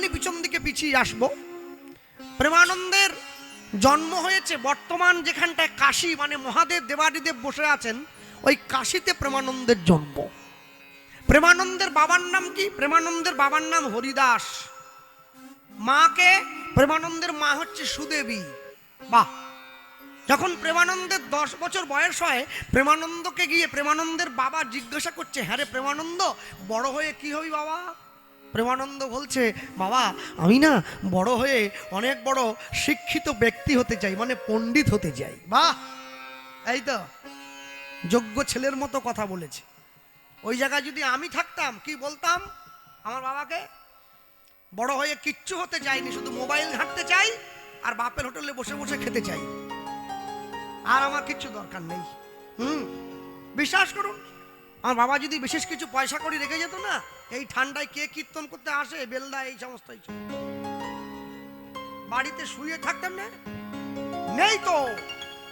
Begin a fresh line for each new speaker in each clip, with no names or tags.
একটুখানি পিছন দিকে পিছিয়ে আসব। প্রেমানন্দের জন্ম হয়েছে বর্তমান যেখানটায় কাশী মানে মহাদেব দেবাদিদেব বসে আছেন, ওই কাশীতে প্রেমানন্দের জন্ম। প্রেমানন্দের বাবার নাম কি? প্রেমানন্দের বাবার নাম হরিদাস। মাকে প্রেমানন্দের মা হচ্ছে সুদেবী। বাহ! যখন প্রেমানন্দের দশ বছর বয়স হয়, প্রেমানন্দকে গিয়ে প্রেমানন্দের বাবা জিজ্ঞাসা করছে হ্যাঁ রে প্রেমানন্দ, বড় হয়ে কি হবি বাবা? প্রেমানন্দ বলছে, বাবা, আমি না বড় হয়ে অনেক বড় শিক্ষিত ব্যক্তি হতে চাই মানে পণ্ডিত হতে চাই। বাহ! এই তো, যোগ্য ছেলের মতো কথা বলেছে। ওই জায়গায় যদি আমি থাকতাম, কি বলতাম আমার বাবাকে? বড় হয়ে কিচ্ছু হতে চাইনি, শুধু মোবাইল ঘাঁটতে চাই আর বাপের হোটেলে বসে বসে খেতে চাই। আর আমার কিচ্ছু দরকার নেই। হুম, বিশ্বাস করুন আমার বাবা যদি বিশেষ কিছু পয়সা করে রেখে যেত না, এই ঠান্ডায় কে কীর্তন করতে আসে বেলদা এই সমস্ত বাড়িতে শুয়ে থাকতাম না? নেই তো।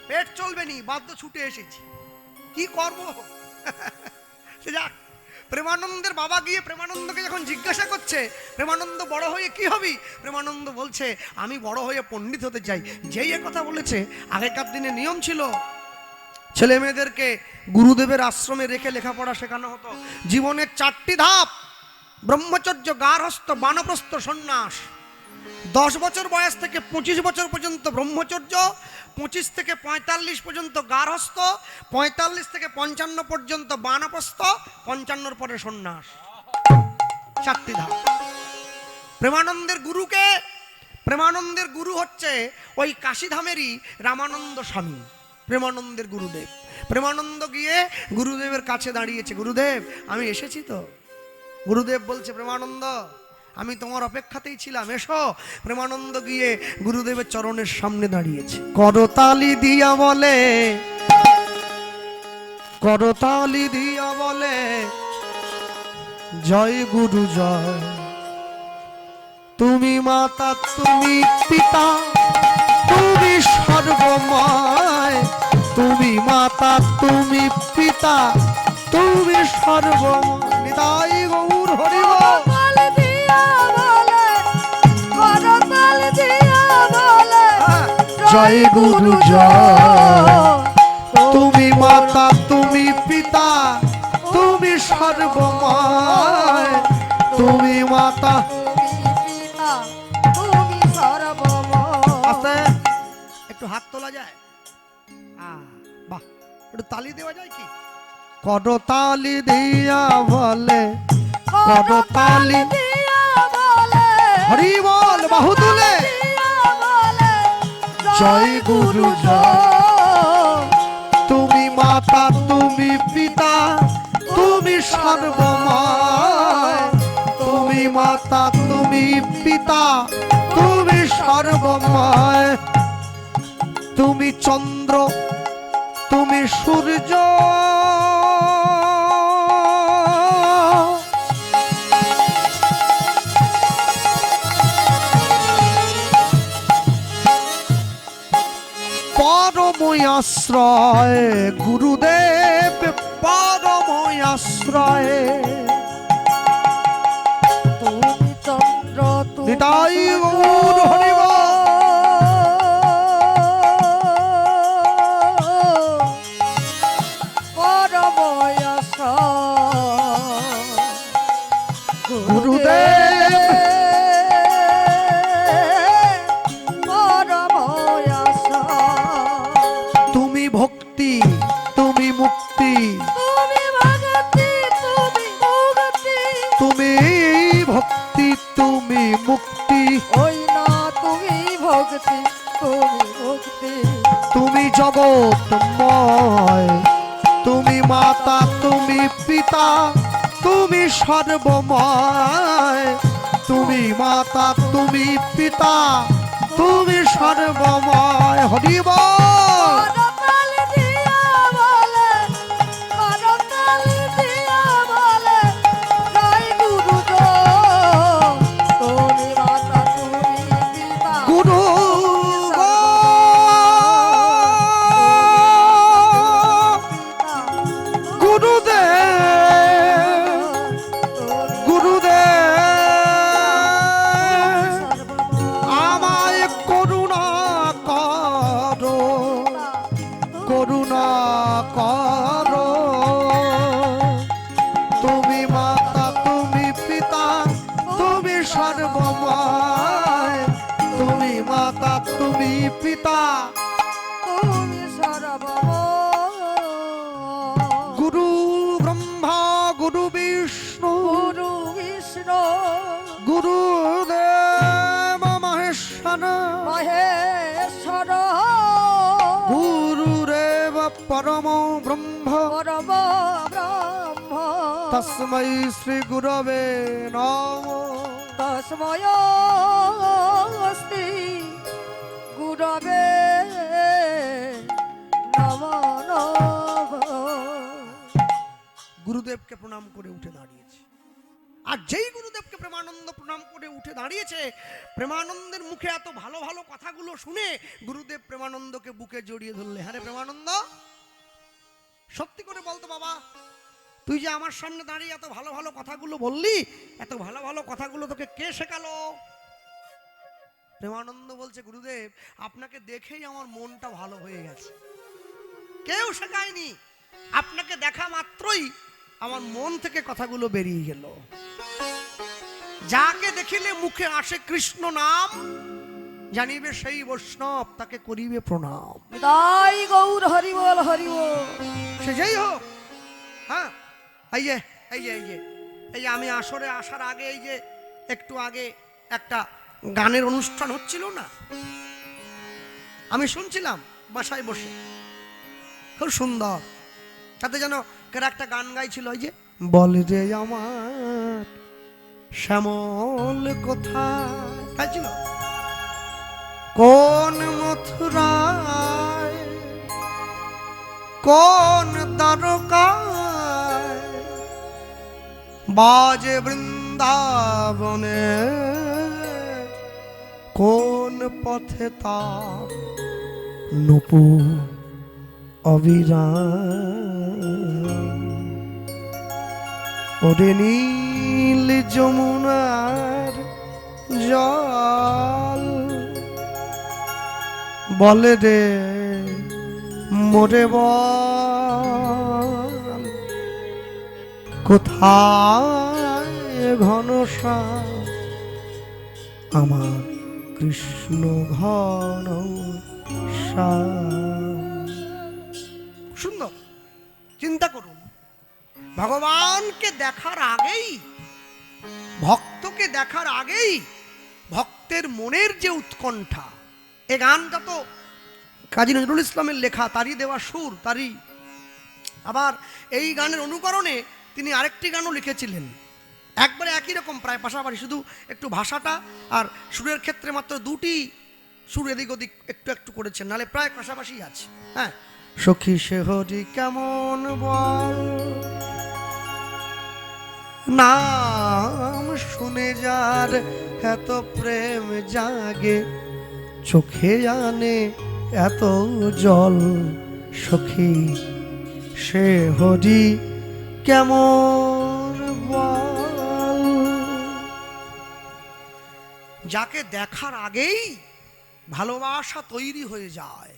পেট চলবে নি, বাধ্য ছুটে এসেছি। কি করব? সে যাক, প্রেমানন্দের বাবা গিয়ে প্রেমানন্দকে যখন জিজ্ঞাসা করছে, প্রেমানন্দ বড় হয়ে কি হবি? প্রেমানন্দ বলছে, আমি বড় হয়ে পণ্ডিত হতে চাই। যেই কথা বলেছে, আগেকার দিনে নিয়ম ছিল ছেলে মেয়েদেরকে গুরুদেবের আশ্রমে রেখে লেখাপড়া শেখানো হতো। জীবনের চারটি ধাপ। ব্রহ্মচর্য গার্হস্থ বানপ্রস্থ, সন্ন্যাস। দশ বছর বয়স থেকে পঁচিশ বছর পর্যন্ত ব্রহ্মচর্য, পঁচিশ থেকে পঁয়তাল্লিশ পর্যন্ত গার্হস্থ পঁয়তাল্লিশ থেকে পঞ্চান্ন পর্যন্ত বানপ্রস্থ, পঞ্চান্নর পরে সন্ন্যাস। চারটি ধাপ। প্রেমানন্দের গুরুকে, প্রেমানন্দের গুরু হচ্ছে ওই কাশীধামেরই রামানন্দ স্বামী। প্রেমানন্দের গুরুদেব। প্রেমানন্দ গিয়ে গুরুদেবের কাছে দাঁড়িয়েছে, গুরুদেব, আমি এসেছি তো। গুরুদেব বলছে, প্রেমানন্দ, আমি তোমার অপেক্ষাতেই ছিলাম, এসো। প্রেমানন্দ গিয়ে গুরুদেবের চরণের সামনে দাঁড়িয়েছে। করতালি দিয়া বলে, করতালি দিয়া বলে, জয় গুরু জয়। তুমি মাতা, তুমি পিতা, তুমি সর্বময়। তুমি মাতা তুমি পিতা তুমি সর্ব নিতাই গৌর হরিব।
দিয়া বলে,
জয় গুরু জয় তালি দেওয়া যায় কি? করতালি দিয়া বলে করতালি
দিয়া বলে,
হরি বল বাহু তুলে জয় গুরু জয়। তুমি মাতা তুমি পিতা তুমি সর্বময়। তুমি মাতা তুমি পিতা তুমি সর্বময়। তুমি চন্দ্র সূর্য। পরময় আশ্রয় গুরুদেব পরময় আশ্রয়।
তুমি চন্দ্র তুমি
নিতাই গৌর তুমি ভক্তি তুমি মুক্তি।
ওই না তুমি ভক্তি তুমি মুক্তি।
তুমি জগৎময় তুমি মাতা তুমি পিতা তুমি সর্বময়। তুমি মাতা তুমি পিতা তুমি সর্বময়। হরিব
তস্मै শ্রী গুরবে নম।
তস্ময় স্ত্রী গুরবে নম।
গুরুদেবকে প্রণাম করে উঠে দাঁড়িয়েছে। আর যেই গুরুদেবকে প্রেমানন্দ প্রণাম করে উঠে দাঁড়িয়েছে প্রেমানন্দের মুখে এত ভালো ভালো কথাগুলো শুনে গুরুদেব প্রেমানন্দকে বুকে জড়িয়ে ধরলে। হ্যাঁ রে প্রেমানন্দ সত্যি করে বলতো বাবা তুই যে আমার সামনে দাঁড়িয়ে এত ভালো ভালো কথাগুলো বললি এত ভালো ভালো কথাগুলো তোকে কে শেখালো? প্রেমানন্দ বলছে গুরুদেব আপনাকে দেখেই আমার মনটা ভালো হয়ে গেছে। কেউ শেখায়নি। আপনাকে দেখা মাত্রই আমার মন থেকে কথাগুলো বেরিয়ে গেল। যাকে দেখিলে মুখে আসে কৃষ্ণ নাম জানিবে সেই বৈষ্ণব তাকে করিবে প্রণাম।
তাই গৌর হরিবল হরিবল
সে যাই হোক হ্যাঁ এই যে এই যে এই যে। এই যে আমি আসরে আসার আগে এই যে একটু আগে একটা গানের অনুষ্ঠান হচ্ছিল না? আমি শুনছিলাম বাসায় বসে। খুব সুন্দর। তাতে যেন কেরা একটা গান গাইছিল ওই যে, বল রে আমার শ্যামল কোথায়? গাইছিল? কোন মথুরায়, কোন দ্বারকায় বাজে বৃন্দাবনে, কোন পথে তার নুপু অবিরাম? ওরে নীল যমুনার জল বলে রে, মোরে বল। কোথায় ঘনশা আমার কৃষ্ণ ঘন সুন্দর, চিন্তা করুন। ভগবানকে দেখার আগেই, ভক্তকে দেখার আগেই ভক্তের মনের যে উৎকণ্ঠা, এ গানটা তো কাজী নজরুল ইসলামের লেখা, তারই দেওয়া সুর, তারই। আবার এই গানের অনুকরণে তিনি আরেকটি গানও লিখেছিলেন। একবারে একই রকম, প্রায় পাশাপাশি শুধু একটু ভাষাটা আর সুরের ক্ষেত্রে মাত্র দুটি সুর এদিক ওদিক একটু একটু করেছেন, নালে প্রায় পাশাপাশি আছে। হ্যাঁ। সখী সে হরি কেমন বল? নাম শুনে যার এত প্রেম জাগে, চোখে আনে এত জল। সখী সে হরি কেমন বল? যাকে দেখার আগেই ভালোবাসা তৈরি হয়ে যায়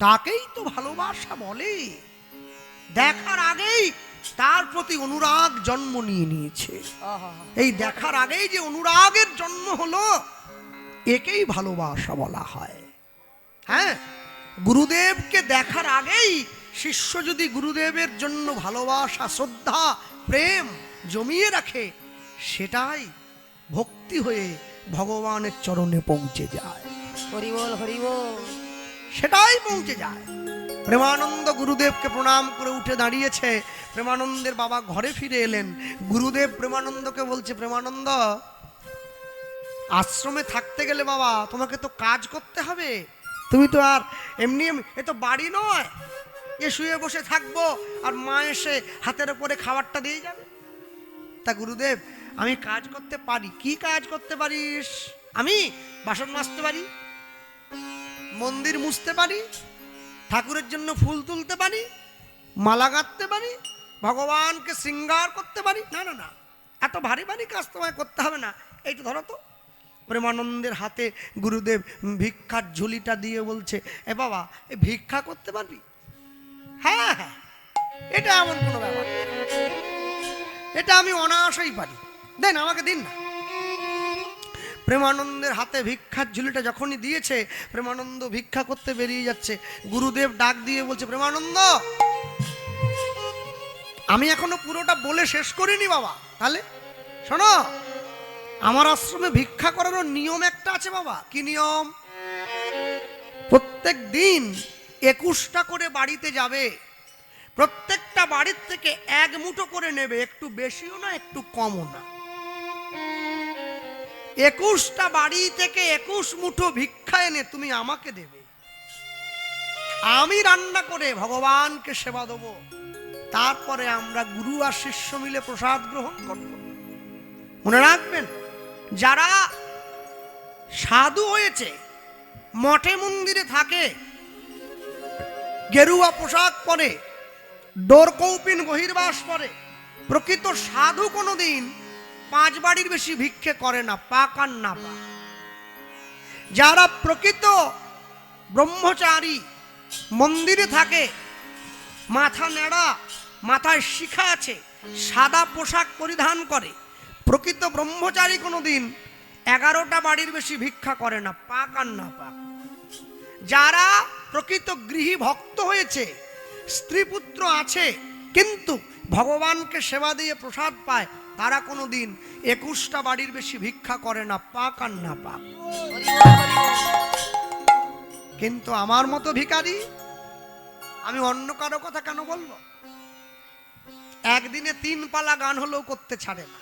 তাকেই তো ভালোবাসা বলে। দেখার আগেই তার প্রতি অনুরাগ জন্ম নিয়ে নিয়েছে। এই দেখার আগেই যে অনুরাগের জন্ম হলো একেই ভালোবাসা বলা হয়। হ্যাঁ গুরুদেবকে দেখার আগেই শিষ্য যদি গুরুদেবের জন্য ভালোবাসা শ্রদ্ধা প্রেম জমিয়ে রাখে সেটাই ভক্তি হয়ে ভগবানের চরণে পৌঁছে যায়।
হরিবল হরিবল
সেটাই পৌঁছে যায়। প্রেমানন্দ গুরুদেবকে প্রণাম করে উঠে দাঁড়িয়েছে। প্রেমানন্দের বাবা ঘরে ফিরে এলেন। গুরুদেব প্রেমানন্দকে বলছে প্রেমানন্দ আশ্রমে থাকতে গেলে বাবা তোমাকে তো কাজ করতে হবে। তুমি তো আর এমনি এমনি- এ তো বাড়ি নয়। এ শুয়ে বসে থাকব আর মা এসে হাতের ওপরে খাবারটা দিয়ে যাবে। তা গুরুদেব, আমি কাজ করতে পারি। কি কাজ করতে পারিস? আমি বাসন মাজতে পারি, মন্দির মুছতে পারি, ঠাকুরের জন্য ফুল তুলতে পারি, মালা গাঁথতে পারি, ভগবানকে শৃঙ্গার করতে পারি। না না না, এত ভারী ভারী কাজ তোমায় করতে হবে না। এইটা ধরো তো। প্রেমানন্দের হাতে গুরুদেব ভিক্ষার ঝুলিটা দিয়ে বলছে, এ বাবা, এ ভিক্ষা করতে পারবি? হ্যাঁ হ্যাঁ এটা এমন কোনো ব্যাপার। এটা আমি অনায়াসেই পারি। দেন আমাকে দিন না। প্রেমানন্দের হাতে ভিক্ষার ঝুলিটা যখনই দিয়েছে, প্রেমানন্দ ভিক্ষা করতে বেরিয়ে যাচ্ছে। গুরুদেব ডাক দিয়ে বলছে, প্রেমানন্দ, আমি এখনও পুরোটা বলে শেষ করিনি বাবা। তাহলে শোনো, আমার আশ্রমে ভিক্ষা করারও নিয়ম একটা আছে বাবা। কি নিয়ম? প্রত্যেক দিন একুশটা করে বাড়িতে যাবে। প্রত্যেকটা বাড়ির থেকে এক মুঠো করে নেবে, একটু বেশিও না, একটু কমও না। একুশটা বাড়ি থেকে একুশ মুঠো ভিক্ষা এনে তুমি আমাকে দেবে। আমি রান্না করে ভগবানকে সেবা দেবো। তারপরে আমরা গুরু আর শিষ্য মিলে প্রসাদ গ্রহণ করব। মনে রাখবেন, যারা সাধু হয়েছে, মঠে মন্দিরে থাকে গেরুয়া পোশাক পরে, ডোর কৌপিন বহির্বাস পরে। প্রকৃত সাধু কোনোদিন পাঁচ বাড়ির বেশি ভিক্ষে করে না, পাক আর না পাক। যারা প্রকৃত ব্রহ্মচারী, মন্দিরে থাকে, মাথা নেড়া মাথায় শিখা আছে, সাদা পোশাক পরিধান করে, প্রকৃত ব্রহ্মচারী কোনোদিন এগারোটা বাড়ির বেশি ভিক্ষা করে না, পাক আর না পাক। যারা প্রকৃত গৃহী ভক্ত হয়েছে, স্ত্রী পুত্র আছে, কিন্তু ভগবানকে সেবা দিয়ে প্রসাদ পায়, তারা কোনো দিন একুশটা বাড়ির বেশি ভিক্ষা করে না, পাক আর না পাক। কিন্তু আমার মতো ভিখারি, আমি অন্য কারও কথা কেন বলব? একদিনে তিন পালা গান হলেও করতে ছাড়ে না।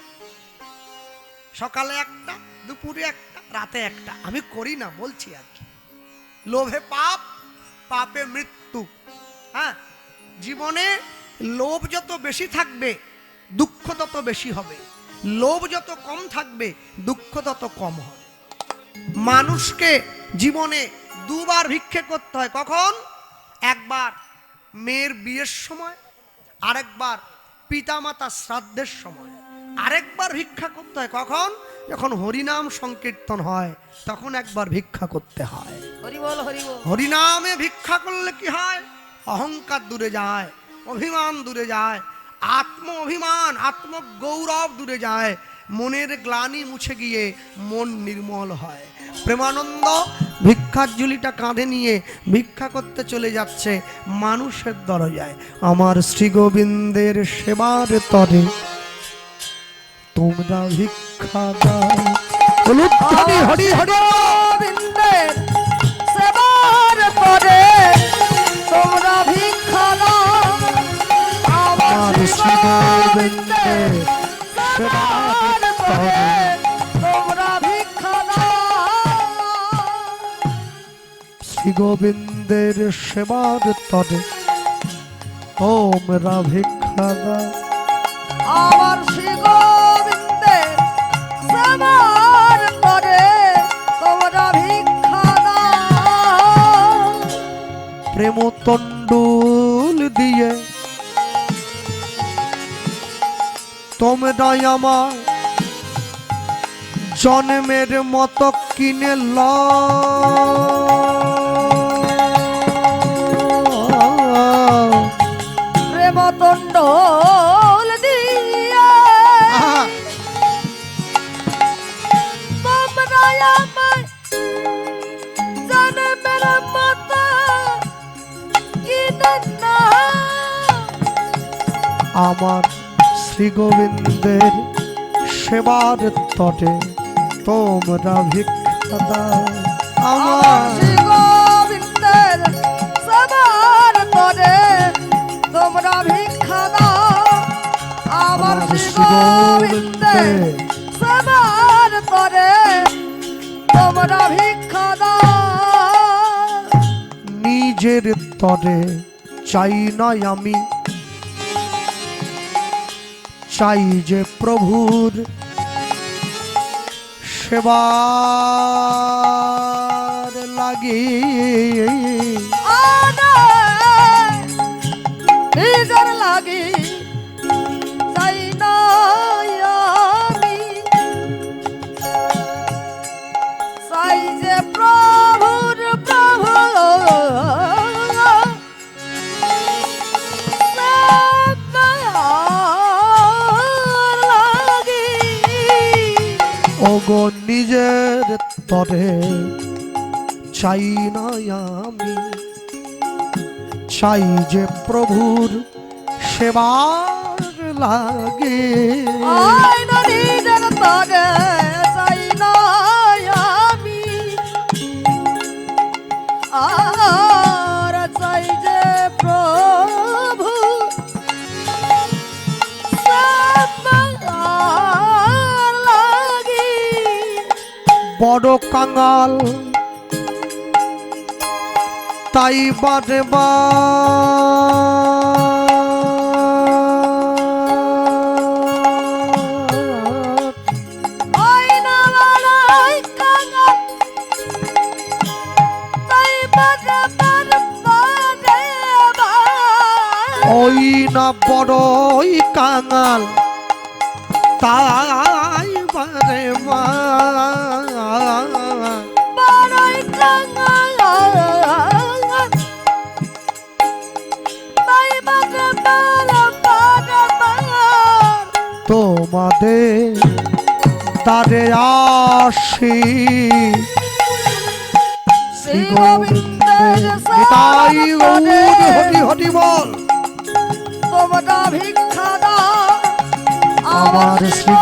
সকালে একটা, দুপুরে একটা, রাতে একটা, আমি করি না, বলছি আর কি। লোভে পাপ পাপে মৃত্যু। হ্যাঁ? জীবনে লোভ যত বেশি থাকবে, দুঃখ তত বেশি হবে। লোভ যত কম থাকবে, দুঃখ তত কম হবে। মানুষকে জীবনে দুবার ভিক্ষে করতে হয়। কখন? একবার মেয়ের বিয়ের সময়, আরেকবার পিতামাতা শ্রাদ্ধের সময়। আরেকবার ভিক্ষা করতে হয়। কখন? যখন হরিনাম সংকীর্তন হয় তখন একবার ভিক্ষা করতে হয়।
হরি বল হরি বল।
হরিনামে ভিক্ষা করলে কি হয়? অহংকার দূরে যায় অভিমান দূরে যায় আত্ম অভিমান আত্ম গৌরব দূরে যায় মনের গ্লানি মুছে গিয়ে মন নির্মল হয়। প্রেমানন্দ ভিক্ষার ঝুলিটা কাঁধে নিয়ে ভিক্ষা করতে চলে যাচ্ছে মানুষের দরজায়। আমার শ্রী গোবিন্দের সেবার তরে তোমরা ভিক্ষা দাও বলুন হরি হরি হরি।
গোবিন্দের সেবার পরে তোমরা ভিক্ষা দাও আমার
আমার শ্রী গোবিন্দের সেবার তরে
তোমরা ভিক্ষা দাও
শ্রী গোবিন্দের সেবার তরে তোমরা ভিক্ষা দাও
আমার শ্রী
প্রেম তণ্ডুল দিয়ে। তোমরাই আমার জন্মের মত কিনে ল। আমার শ্রী গোবিন্দের সেবার তটে তোমরা ভিক্ষা দাও
আমার শ্রী গোবিন্দের সবার পরে তোমরা ভিক্ষা দাও আমার শ্রী গোবিন্দের সবার পরে তোমরা ভিক্ষা দাও
নিজের তরে চাই না আমি চাই যে প্রভুর সেবার লাগি।
লাগি।
ওগো নিজের তরে চাই না আমি। চাই যে প্রভুর সেবার লাগে।
তরে
বড় কাঙাল। তাই বারে ওই না বড়ই কাঙাল। তাই বারে বার তোমাদের তারে আসি। শ্রী গোবিন্দের নিতাই গৌর হরি হরি বল।
তোমরা ভিক্ষা দাও।
আমার শ্রী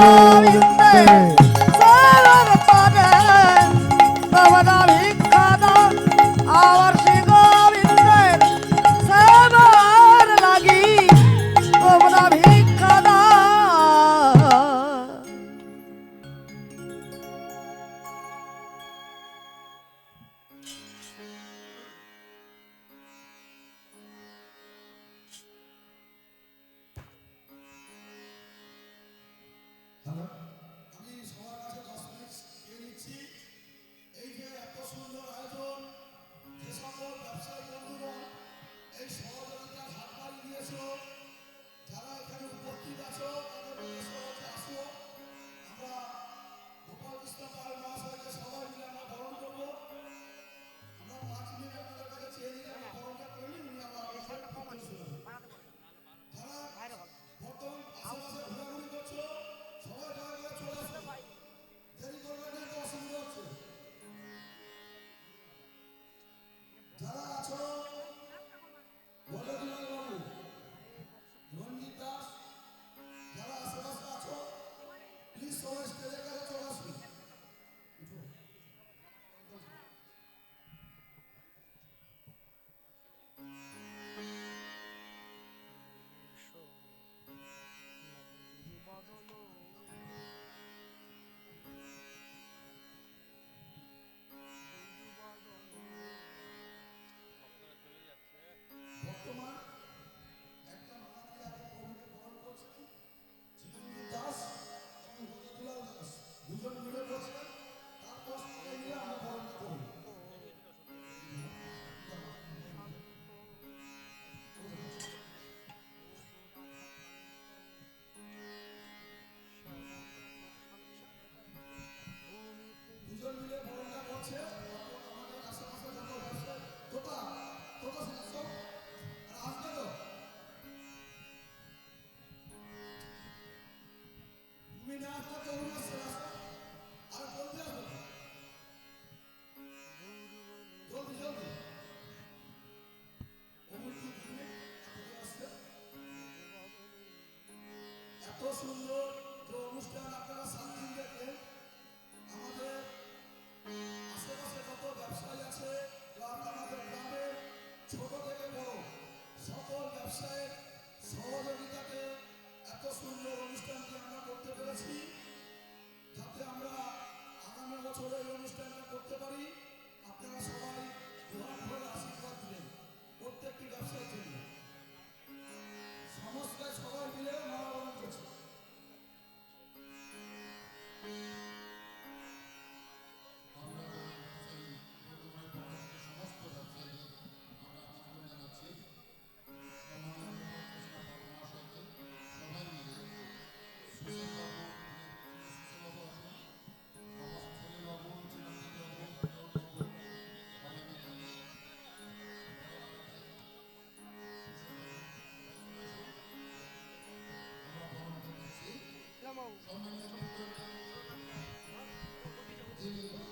এত সুন্দর অনুষ্ঠান Amen.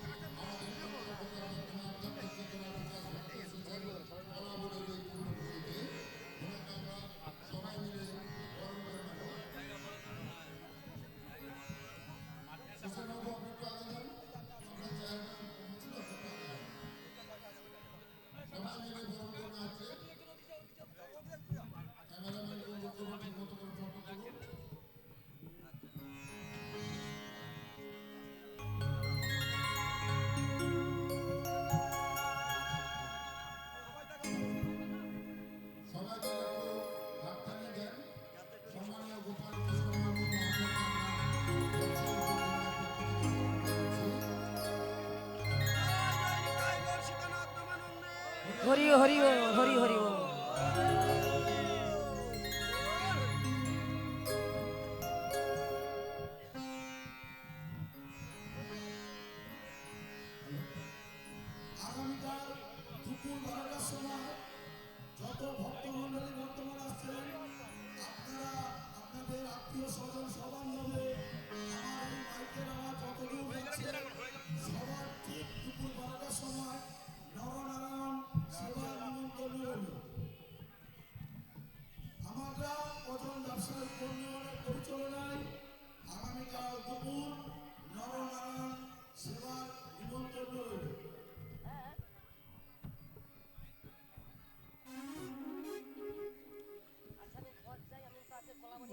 হরি হরি হরি হরি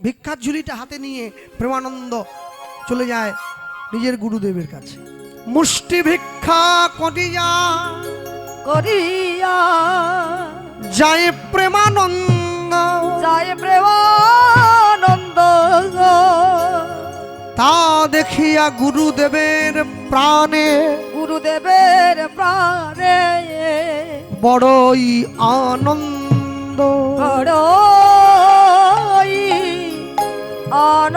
ভিক্ষার ঝুলিটা হাতে নিয়ে প্রেমানন্দ চলে যায় নিজের গুরুদেবের কাছে। মুষ্টি ভিক্ষা কটি যা
করিয়া
যায় প্রেমানন্দ।
যায় প্রেমানন্দ।
তা দেখিয়া গুরুদেবের প্রাণে
গুরুদেবের প্রাণে
বড়ই আনন্দ।
বড়ই আনন্দ।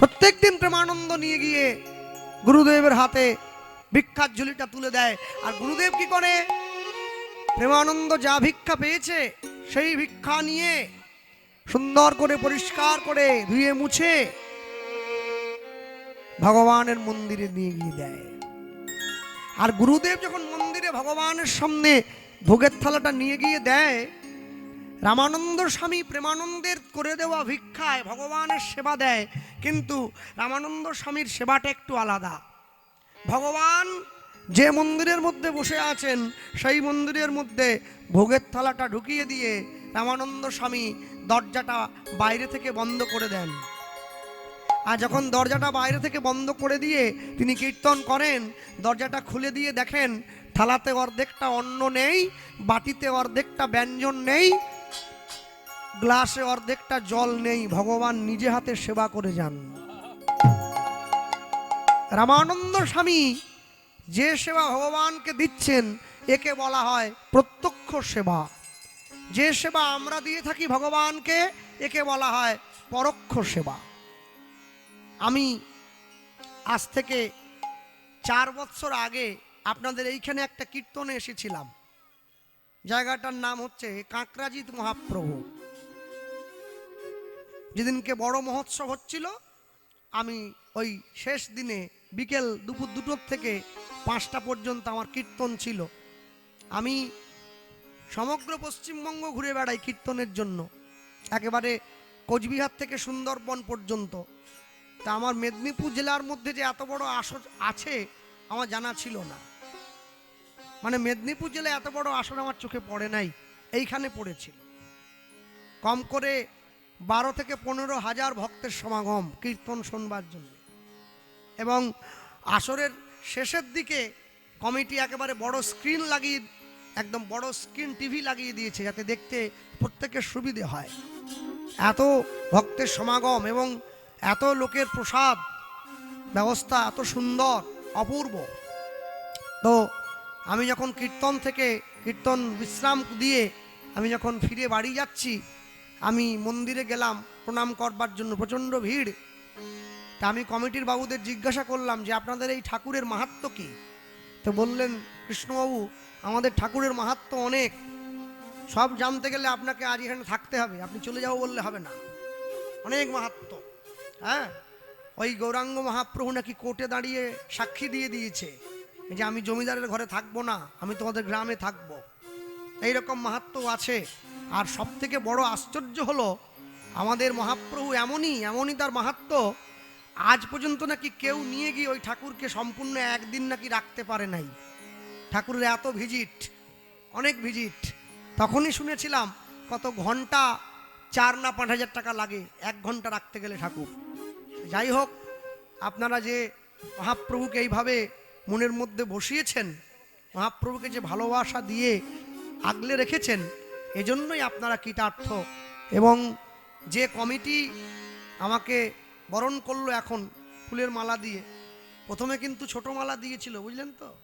প্রত্যেকদিন প্রেমানন্দ নিয়ে গিয়ে গুরুদেবের হাতে ভিক্ষার ঝুলিটা তুলে দেয়। আর গুরুদেব কি করে? প্রেমানন্দ যা ভিক্ষা পেয়েছে, সেই ভিক্ষা নিয়ে সুন্দর করে, পরিষ্কার করে ধুয়ে মুছে ভগবানের মন্দিরে নিয়ে গিয়ে দেয়। আর গুরুদেব যখন মন্দিরে ভগবানের সামনে ভোগের থালাটা নিয়ে গিয়ে দেয়। রামানন্দ স্বামী প্রেমানন্দের করে দেওয়া ভিক্ষায় ভগবানের সেবা দেয়, কিন্তু রামানন্দ স্বামীর সেবাটা একটু আলাদা। ভগবান যে মন্দিরের মধ্যে বসে আছেন, সেই মন্দিরের মধ্যে ভোগের থালাটা ঢুকিয়ে দিয়ে রামানন্দ স্বামী দরজাটা বাইরে থেকে বন্ধ করে দেন। আর যখন দরজাটা বাইরে থেকে বন্ধ করে দিয়ে তিনি কীর্তন করেন, দরজাটা খুলে দিয়ে দেখেন থালাতে অর্ধেকটা অন্ন নেই, বাটিতে অর্ধেকটা ব্যঞ্জন নেই, গ্লাসে অর্ধেকটা জল নেই, ভগবান নিজে হাতে সেবা করে যান। রামানন্দ স্বামী যে সেবা ভগবানকে দিচ্ছেন, একে বলা হয় প্রত্যক্ষ সেবা। যে সেবা আমরা দিয়ে থাকি ভগবানকে, একে বলা হয় পরোক্ষ সেবা। আমি আজ থেকে চার বছর আগে আপনাদের এইখানে একটা কীর্তনে এসেছিলাম। জায়গাটার নাম হচ্ছে কাঁকরাজিৎ মহাপ্রভু। যেদিনকে বড় মহোৎসব হচ্ছিল, আমি ওই শেষ দিনে বিকেল দুপুর দুটোর থেকে পাঁচটা পর্যন্ত আমার কীর্তন ছিল। আমি সমগ্র পশ্চিমবঙ্গ ঘুরে বেড়াই কীর্তনের জন্য। একেবারে কোচবিহার থেকে সুন্দরবন পর্যন্ত। তা আমার মেদিনীপুর জেলার মধ্যে যে এত বড় আসর আছে, আমার জানা ছিল না। মানে মেদিনীপুর জেলায় এত বড় আসর আমার চোখে পড়ে নাই, এইখানে পড়েছিল। কম করে বারো থেকে পনেরো হাজার ভক্তের সমাগম, কীর্তন শোনবার জন্য। এবং আসরের শেষের দিকে কমিটি একেবারে বড় স্ক্রিন লাগিয়ে, একদম বড় স্ক্রিন টিভি লাগিয়ে দিয়েছে যাতে দেখতে প্রত্যেকের সুবিধে হয়। এত ভক্তের সমাগম এবং এত লোকের প্রসাদ, ব্যবস্থা এত সুন্দর, অপূর্ব। তো আমি যখন কীর্তন থেকে কীর্তন বিশ্রাম দিয়ে আমি যখন ফিরে বাড়ি যাচ্ছি, আমি মন্দিরে গেলাম, প্রণাম করবার জন্য প্রচণ্ড ভিড়। তা আমি কমিটির বাবুদের জিজ্ঞাসা করলাম যে, আপনাদের এই ঠাকুরের মাহাত্ম কি? তো বললেন, কৃষ্ণবাবু, আমাদের ঠাকুরের মাহাত্ম অনেক। সব জানতে গেলে আপনাকে আজ এখানে থাকতে হবে। আপনি চলে যাব বললে হবে না। অনেক মাহাত্ম। হ্যাঁ? ওই গৌরাঙ্গ মহাপ্রভু নাকি কোর্টে দাঁড়িয়ে সাক্ষী দিয়ে দিয়েছে। যে আমি জমিদারের ঘরে থাকব না, আমি তোমাদের গ্রামে থাকব। এইরকম মাহাত্ম আছে। আর সব থেকে বড় আশ্চর্য হলো, আমাদের মহাপ্রভু এমনই এমনই তার মাহাত্ম আজ পর্যন্ত নাকি কেউ নিয়ে গিয়ে ওই ঠাকুরকে সম্পূর্ণ একদিন নাকি রাখতে পারে নাই। ঠাকুরের এত ভিজিট, অনেক ভিজিট। তখনই শুনেছিলাম, কত ঘণ্টা চার না পাঁচ হাজার টাকা লাগে এক ঘণ্টা রাখতে গেলে ঠাকুর। যাই হোক, আপনারা যে মহাপ্রভুকে এইভাবে মনের মধ্যে বসিয়েছেন, মহাপ্রভুকে যে ভালোবাসা দিয়ে আগলে রেখেছেন, এজন্যই আপনারা কৃতার্থ। এবং যে কমিটি আমাকে বরণ করল এখন ফুলের মালা দিয়ে, প্রথমে কিন্তু ছোট মালা দিয়েছিল, বুঝলেন তো?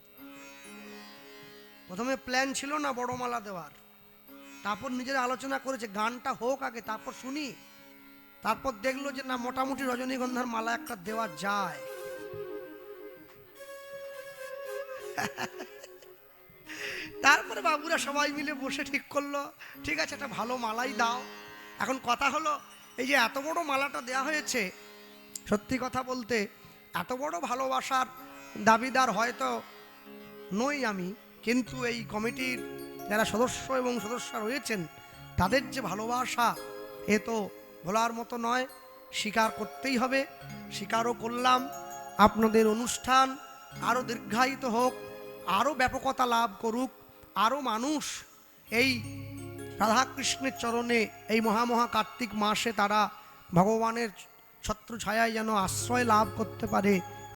প্রথমে প্ল্যান ছিল না বড় মালা দেওয়ার। তারপর নিজেরা আলোচনা করেছে, গানটা হোক আগে, তারপর শুনি। তারপর দেখল যে না, মোটামুটি রজনীগন্ধার মালা একটা দেওয়া যায়। তারপরে বাবুরা সবাই মিলে বসে ঠিক করল, ঠিক আছে, একটা ভালো মালাই দাও। এখন কথা হলো, এই যে এত বড় মালাটা দেয়া হয়েছে, সত্যি কথা বলতে এত বড় ভালোবাসার দাবিদার হয়তো নই আমি, কিন্তু এই কমিটির যারা সদস্য এবং সদস্য রয়েছেন, তাদের যে ভালোবাসা, এ তো বলার মতো নয়, স্বীকার করতেই হবে। স্বীকারও করলাম, আপনাদের অনুষ্ঠান আরও দীর্ঘায়িত হোক আরও ব্যাপকতা লাভ করুক আরও মানুষ এই রাধাকৃষ্ণের চরণে, এই মহামহা কার্তিক মাসে তারা ভগবানের ছত্রছায়ায় যেন আশ্রয় লাভ করতে পারে।